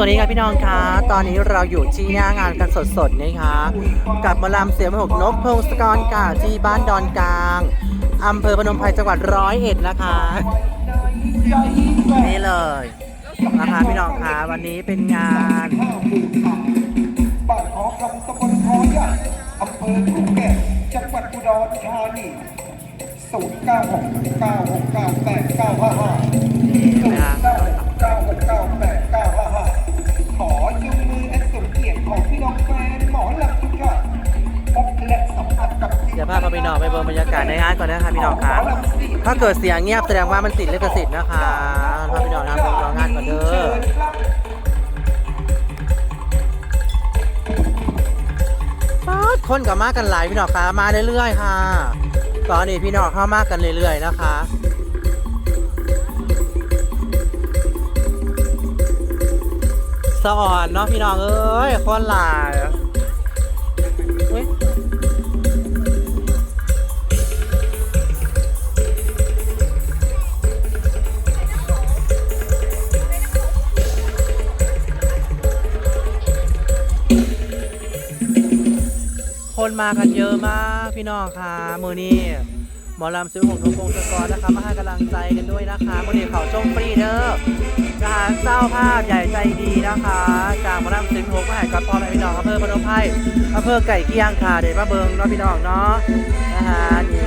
วัสดีครับพี่น้องคะตอนนี้เราอยู่ที่หน้างานกันสดๆนะคะกับมอลำเสียงหกนกพงศกรกาที่บ้านดอนกลางอำเภอพนมไพรจังหวัดร้อยเอ็ดนะคะ นี่เลยนะคะพี่น้องคะวันนี้เป็นงานบ้านขอคำตำบลขอใหญ่อำเภอทุ่งแก่จังหวัดอุดรธานีศูนย์เก้าหกเก้าหกเก้าแปดเก้าห้าห้าศูนย์เก้าหกเก้าหกเก้าแปด บรรยากาศในงานก่อนนะคะพี่น้องคะถ้าเกิดเสียงเงียบแสดงว่ามันติดลิขสิทธิ์นะคะพาพี่น้องนะไปรองานก่อนเด้อป๊าคนกับมากันหลายพี่น้องคะมาเรื่อยๆค่ะ ตอนนี้พี่น้องเข้ามากันเรื่อยๆนะคะสะอ่อนเนาะพี่น้องเอ้ยคนหลายอุ๊ย คนมากันเยอะมากพี่น้องค่ะมือนี้หมอลำซื้อหงทงพงศกรนะคะมาให้กำลังใจกันด้วยนะคะมือนี้เขาชมฟรีเด้อนะคะเจ้าภาพใหญ่ใจดีนะคะ จากหมอลำซื้อหงมาให้กับพ่อแม่พี่น้องอำเภอพนมไพรอำเภอไก่เกี้ยงค่ะเดี๋ยวมาเบิงเนาะพี่น้องเนาะนะคะนี่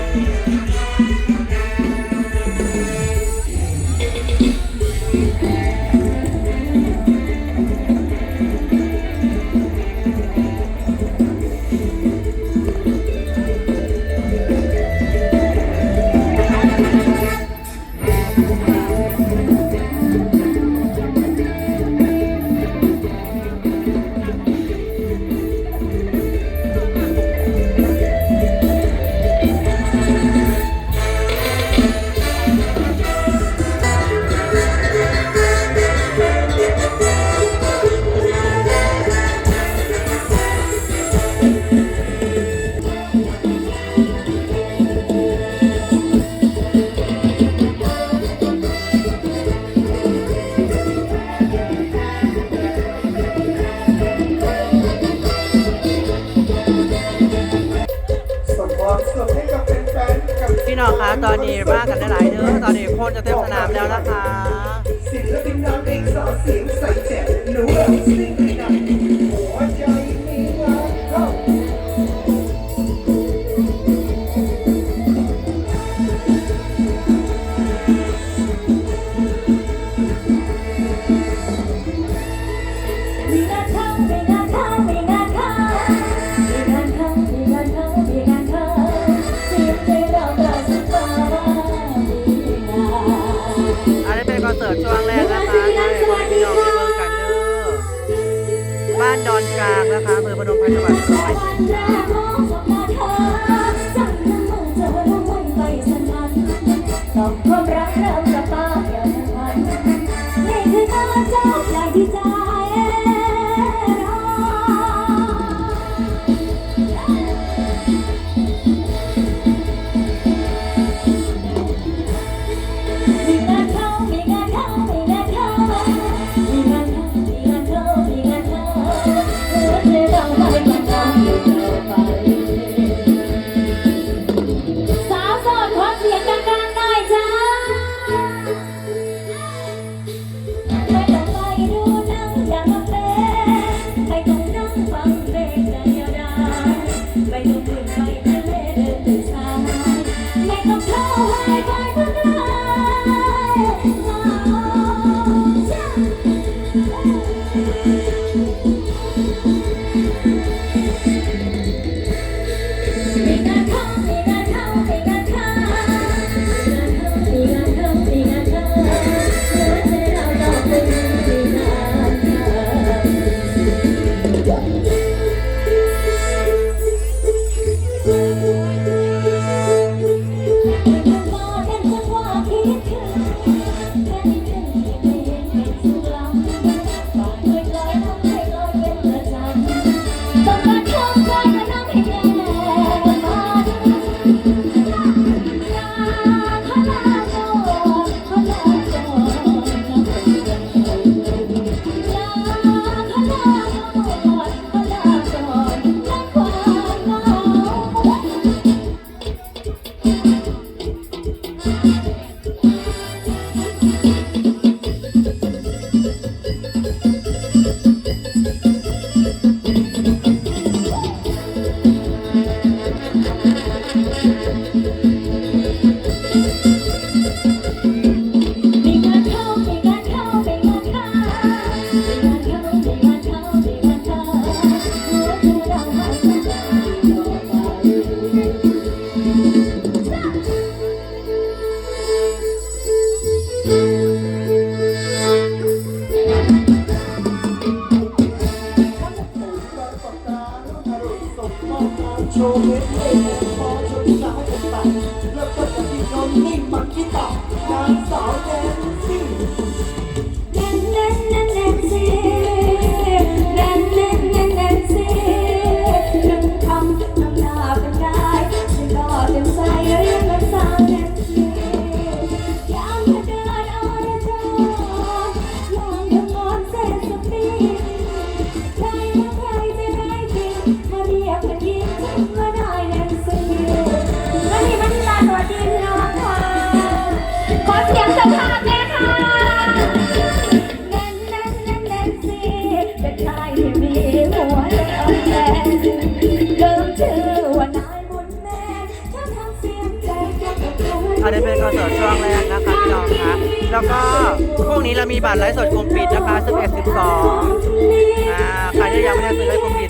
น้องคะตอนนี้มากันหลายๆเด้อตอนนี้คนจะเต็มสนามแล้วนะคะศิลปินนางเอกสาวเสียงใสแจ๋วหนูซิ่งที่นั่นหัวใจมีงานเข้ามีงานเข้ามีงานเข้า บ้านดอนกลางนะคะอำเภอพนมไพรจังหวัดร้อย โชว์เวทเล่พอชนสายกันไปแล้วก็จะมีนนนิ่งมันที่ต่ำนางสาวแดน แล้วก็พวกนี้เรามีบัตรไลฟ์สดกลุ่มปิดนะคะ11 12อ่าใครที่ยังไม่ได้ซื้อไลฟ์กมปิด